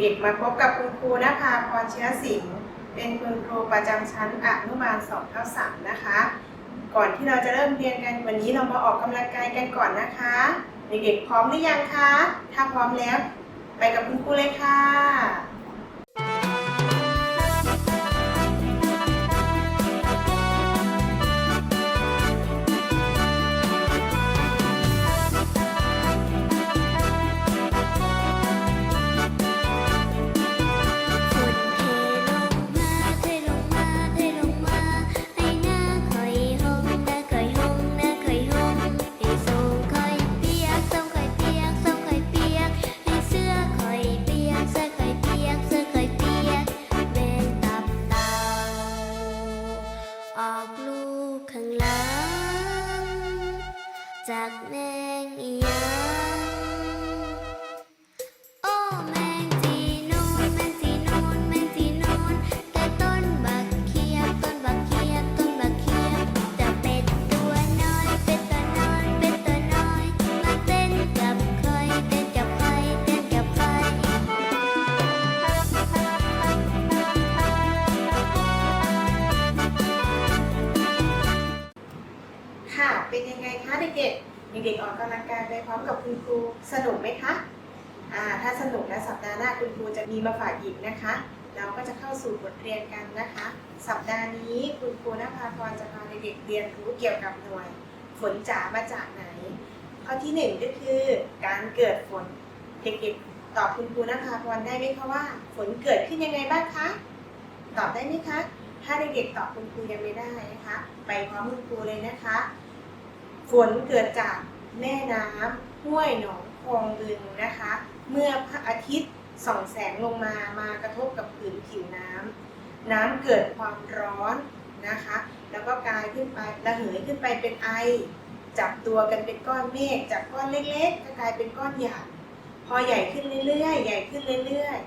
เด็กๆ มาพบกับคุณครูนะคะ พรเชื้อสิงห์เป็นคุณครูประจำชั้นอนุบาล2ทับ3นะคะ ก่อนที่เราจะเริ่มเรียนกันวันนี้เรามาออกกำลังกายกันก่อนนะคะ เด็กๆพร้อมหรือยังคะ ถ้าพร้อมแล้ว ไปกับคุณ งยังโอ้แมงจีนูนแมงจีนูนแมงจีนูนแต่ต้นบักเขียบต้นบักเขียบต้นบักเขียบจะเป็ดตัวน้อยเป็ดตัวน้อยเป็ดตัวน้อยมาเต้นกับใครเต้นกับใครเต้นกับใคร ค่ะ เป็นยังไงคะเด็กๆ เด็กๆออกกำลังกายไปพร้อมกับคุณครูสนุกไหมคะอ่าถ้าสนุกและสัปดาห์หน้าคุณครูจะมีมาฝากอีกนะคะ เราก็จะเข้าสู่บทเรียนกันนะคะ สัปดาห์นี้คุณครูนภาพรจะพาเด็กๆเรียนรู้เกี่ยวกับหน่วย ฝนจ๋ามาจากไหน ข้อที่หนึ่งก็คือการเกิดฝนเด็กๆตอบคุณครูนภาพรได้ไหมคะว่า ฝนเกิดขึ้นยังไงบ้างคะตอบได้ไหมคะถ้าเด็กๆตอบคุณครูยังไม่ได้นะคะ ไปพร้อมคุณครูเลยนะคะ ฝนเกิดจากแม่น้ำห้วยหนองคลองบึงนะคะ เมื่อพระอาทิตย์ส่องแสงลงมามากระทบกับผืนผิวน้ำน้ำเกิดความร้อนนะคะ แล้วก็กลายขึ้นไประเหยขึ้นไปเป็นไอ จับตัวกันเป็นก้อนเมฆจากก้อนเล็กๆก็กลายเป็นก้อนใหญ่พอใหญ่ขึ้นเรื่อยๆ ใหญ่ขึ้นเรื่อย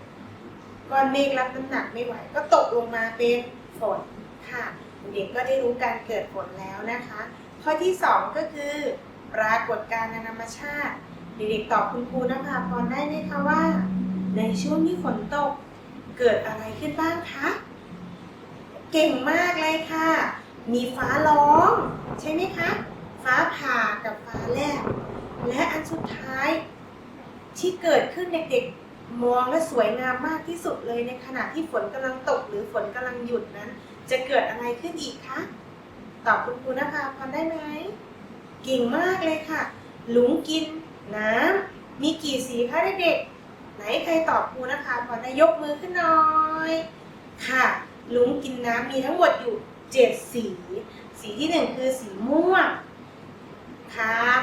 ๆ ก้อนเมฆรับน้ำหนักไม่ไหว ก็ตกลงมาเป็นฝนค่ะ เด็กก็ได้รู้การเกิดฝนแล้วนะคะ ข้อที่ 2 ก็คือ ปรากฏการณ์ทางธรรมชาติเด็กๆตอบคุณครูนภาพรได้ไหมคะว่า ในช่วงที่ฝนตกเกิดอะไรขึ้นบ้างคะเก่งมากเลยค่ะ มีฟ้าร้อง ใช่ไหมคะ ฟ้าผ่ากับฟ้าแลบและอันสุดท้าย ที่เกิดขึ้นเด็กๆ มองและสวยงามมากที่สุดเลยในขณะที่ฝนกำลังตกหรือฝนกำลังหยุดนั้น จะเกิดอะไรขึ้นอีกคะ ตอบคุณครูนภาพรได้ไหมเก่งมากเลยค่ะ หลุมกินน้ำมีกี่สีคะเด็กๆไหนใครตอบครูนภาพรได้ยกมือขึ้นหน่อย ค่ะ หลุมกินน้ำมีทั้งหมดอยู่เจ็ดสี สีที่หนึ่งคือสีม่วงคาม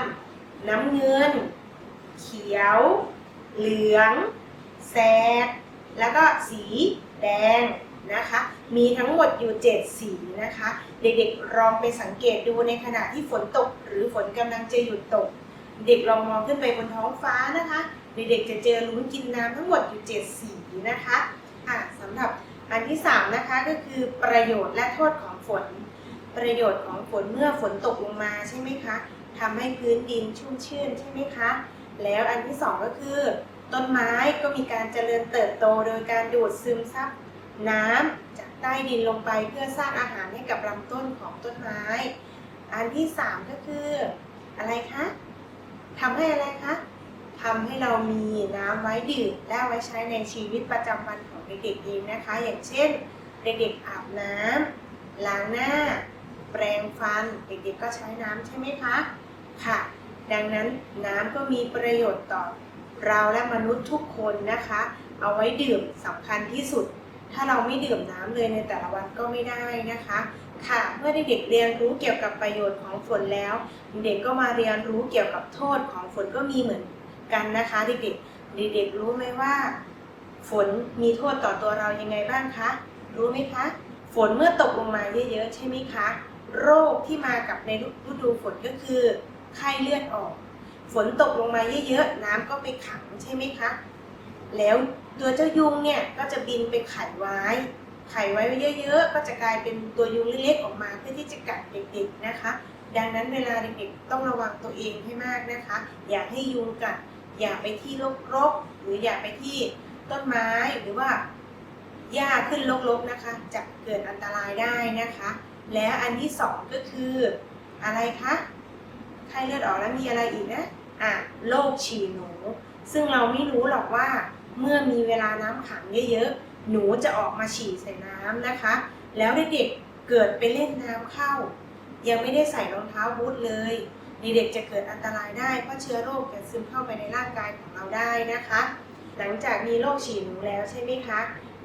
น้ำเงิน เขียว เหลือง แสด แล้วก็สีแดงนะคะ มีทั้งหมดอยู่ 7 สีนะคะ เด็กๆลองไปสังเกตดูในขณะที่ฝนตก หรือฝนกำลังจะหยุดตก เด็กลองมองขึ้นไปบนท้องฟ้านะคะ เด็กๆจะเจอลุ้นกินน้ำทั้งหมดอยู่7สีนะคะอะสำหรับอันที่3นะคะก็คือประโยชน์และโทษของฝน ประโยชน์ของฝนเมื่อฝนตกลงมาใช่ไหมคะทำให้พื้นดินชุ่มชื่นใช่ไหมคะ แล้วอันที่สองก็คือ ต้นไม้ก็มีการเจริญเติบโตโดยการดูดซึมซับน้ำจาก ใต้ดินลงไปเพื่อสร้างอาหารให้กับลำต้นของต้นไม้ อันที่สามก็คืออะไรคะทำให้อะไรคะทำให้เรามีน้ำไว้ดื่มและไว้ใช้ในชีวิตประจำวันของเด็กๆเองนะคะ อย่างเช่น เด็กๆอาบน้ำล้างหน้า แปรงฟัน เด็กๆก็ใช้น้ำใช่ไหมคะ ค่ะ ดังนั้นน้ำก็มีประโยชน์ต่อเราและมนุษย์ทุกคนนะคะ เอาไว้ดื่มสำคัญที่สุด ถ้าเราไม่ดื่มน้ำเลยในแต่ละวันก็ไม่ได้นะคะ ค่ะเมื่อเด็กๆเรียนรู้เกี่ยวกับประโยชน์ของฝนแล้ว เด็กก็มาเรียนรู้เกี่ยวกับโทษของฝนก็มีเหมือนกันนะคะเด็กๆเด็กๆรู้ไหมว่า ฝนมีโทษต่อตัวเรายังไงบ้างคะรู้ไหมคะ ฝนเมื่อตกลงมาเยอะๆใช่ไหมคะ โรคที่มากับในฤดูฝนก็คือไข้เลือดออก ฝนตกลงมาเยอะๆน้ำก็ไปขังใช่ไหมคะ แล้วตัวเจ้ายุงเนี่ยก็จะบินไปไขไว้ ไขไว้เยอะๆ ก็จะกลายเป็นตัวยุงเล็กๆออกมาเพื่อที่จะกัดเด็กๆนะคะ ดังนั้นเวลาเด็กๆต้องระวังตัวเองให้มากนะคะ อย่าให้ยุงกัด อย่าไปที่รกๆ หรืออย่าไปที่ต้นไม้หรือว่าหญ้าขึ้นรกๆนะคะ จะเกิดอันตรายได้นะคะ แล้วอันที่สองก็คืออะไรคะไข้เลือดออกแล้วมีอะไรอีกนะอะโรคฉี่หนู ซึ่งเราไม่รู้หรอกว่า เมื่อมีเวลาน้ำขังเยอะๆ หนูจะออกมาฉี่ใส่น้ำนะคะ แล้วเด็กๆเกิดไปเล่นน้ำเข้า ยังไม่ได้ใส่รองเท้าบูทเลยเด็กๆจะเกิดอันตรายได้เพราะเชื้อโรคจะซึมเข้าไปในร่างกายของเราได้นะคะ หลังจากมีโรคฉี่หนูแล้วใช่ไหมคะ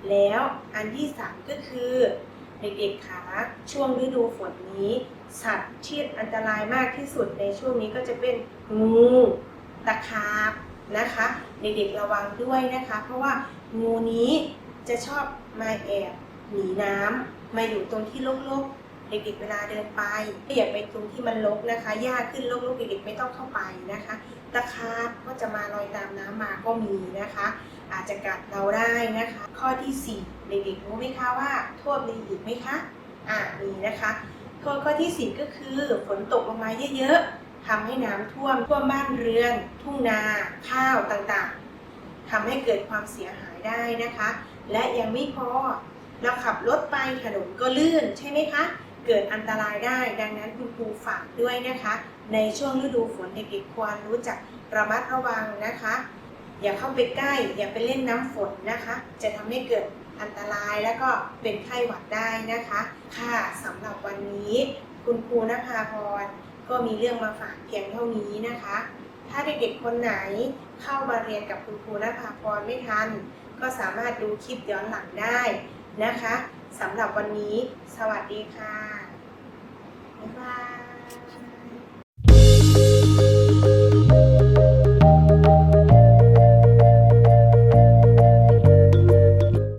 แล้วอันที่สามก็คือเด็กๆคะช่วงฤดูฝนนี้ สัตว์ที่อันตรายมากที่สุดในช่วงนี้ก็จะเป็นงูตะขาบ นะคะเด็กๆระวังด้วยนะคะ เพราะว่างูนี้จะชอบมาแอบหนีน้ำมาอยู่ตรงที่รกๆเด็กๆเวลาเดินไปอย่าไปตรงที่มันรกนะคะหญ้าขึ้นรกๆเด็กๆไม่ต้องเข้าไปนะคะ ตะขาบก็จะมาลอยตามน้ำมาก็มีนะคะ อาจจะกัดเราได้นะคะ ข้อที่ 4 เด็กๆรู้ไหมคะว่าโทษมีอีกไหมคะอ่ามีนะคะ โทษข้อที่ 4 ก็คือฝนตกลงมาเยอะๆ ทำให้น้ำท่วมท่วมบ้านเรือน ทุ่งนาข้าวต่างๆทำให้เกิดความเสียหายได้นะคะ และยังไม่พอเราขับรถไปถนนก็ลื่นใช่ไหมคะ เกิดอันตรายได้ดังนั้นคุณครูฝากด้วยนะคะ ในช่วงฤดูฝนเด็กๆควรรู้จักระมัดระวังนะคะ อย่าเข้าไปใกล้ อย่าไปเล่นน้ำฝนนะคะ จะทำให้เกิดอันตรายแล้วก็เป็นไข้หวัดได้นะคะ ค่ะสำหรับวันนี้คุณครูนภาพร ก็มีเรื่องมาฝากเพียงเท่านี้นะคะ ถ้าเด็กๆคนไหนเข้ามาเรียนกับคุณครูนภาพรไม่ทัน ก็สามารถดูคลิปย้อนหลังได้นะคะสำหรับวันนี้ สวัสดีค่ะ บ๊ายบาย